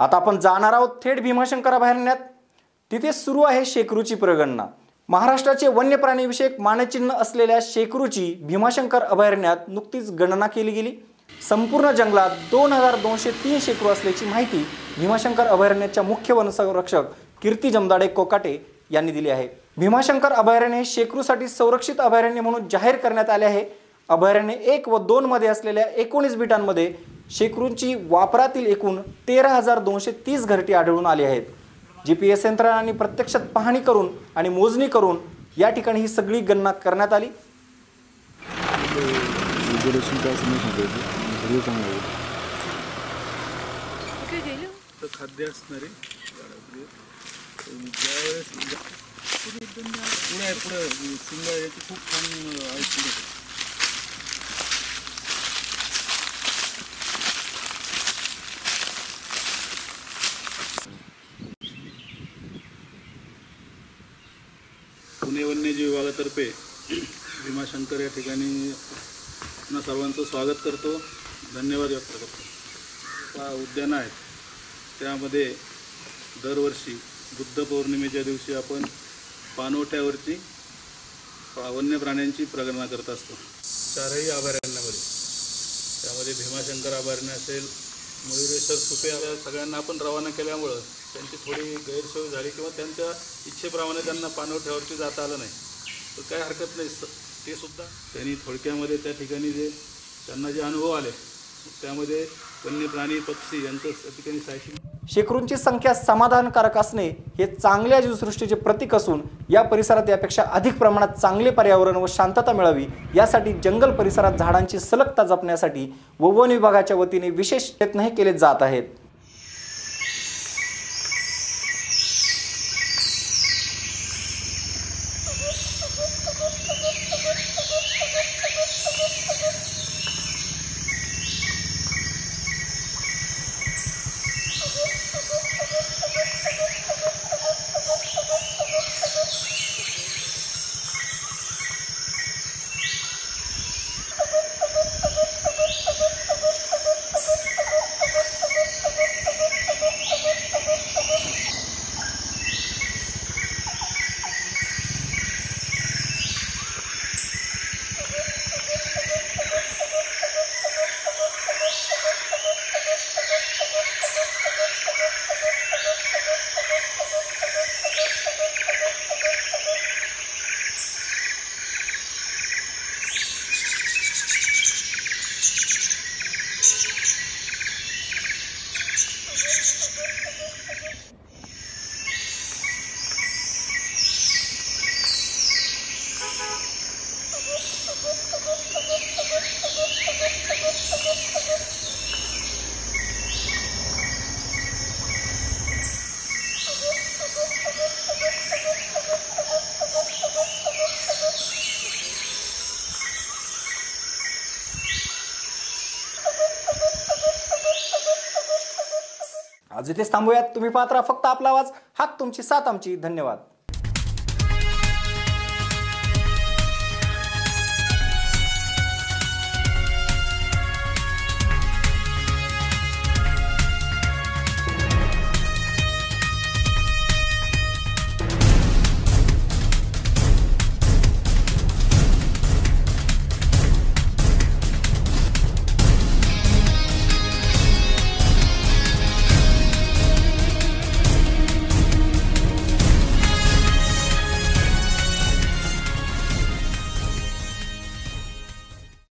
आता आपण जाणार आहोत थेट भीमाशंकर अभयारण्यात तिथे सुरू आहे शेकरूची प्रगणना. महाराष्ट्राचे वन्य प्राणीविषयक मानचिन्ह असलेल्या शेकरूची भीमाशंकर अभयारण्यात नुकतीच गणना केली गेली. संपूर्ण जंगलात दोन हजार दोनशे तीन शेकरू असल्याची माहिती भीमाशंकर अभयारण्याच्या मुख्य वनसंरक्षक कीर्ती जमदाडे कोकाटे यांनी दिली आहे. भीमाशंकर अभयारण्य हे शेकरूसाठी संरक्षित अभयारण्य म्हणून जाहीर करण्यात आले आहे. अभयारण्य एक व दोन मध्ये असलेल्या एकोणीस बिटांमध्ये शेकरूंची वापरातील एकूण तेरा हजार दोनशे तीस घरटी आढळून आली आहेत जी पी एस यंत्रणांनी प्रत्यक्षात पाहणी करून आणि मोजणी करून या ठिकाणी ही सगळी गणना करण्यात आली खाद्य असणारे ज्यावेळेस पुढे पुढे सिंगा याची खूप छान ऐकून पुढे वन्यजीव विभागातर्फे भीमाशंकर या ठिकाणी पुन्हा सर्वांचं स्वागत करतो. धन्यवाद व्यक्त करतो. हा उद्यान आहेत. त्यामध्ये दरवर्षी बुद्ध पौर्णिमेच्या दिवशी आपण पानवट्यावरची वन्य प्राण्यांची प्रगणना करत असतो. चारही अभयारण्यामध्ये त्यामध्ये भीमाशंकर अभयारण्य असेल मयुरेश्वर सुपे या सगळ्यांना आपण रवाना केल्यामुळं त्यांची थोडी गैरसोय झाली किंवा त्यांच्या इच्छेप्रमाणे त्यांना पानवठ्यावरती जाता आलं नाही. तर काय हरकत नाही. स ते सुद्धा त्यांनी थोडक्यामध्ये त्या ठिकाणी जे त्यांना जे अनुभव आले त्यामध्ये वन्य प्राणी पक्षी यांचं ठिकाणी शेकरूंची संख्या समाधानकारक असणे हे चांगल्या जीवसृष्टीचे प्रतीक असून या परिसरात यापेक्षा अधिक प्रमाणात चांगले पर्यावरण व शांतता मिळावी यासाठी जंगल परिसरात झाडांची सलगता जपण्यासाठी व वन विभागाच्या वतीने विशेष प्रयत्नही केले जात आहेत. आज इथेच थांबूयात. तुम्ही पात्रा फक्त आपला आवाज. हात तुमची साथ आमची. धन्यवाद.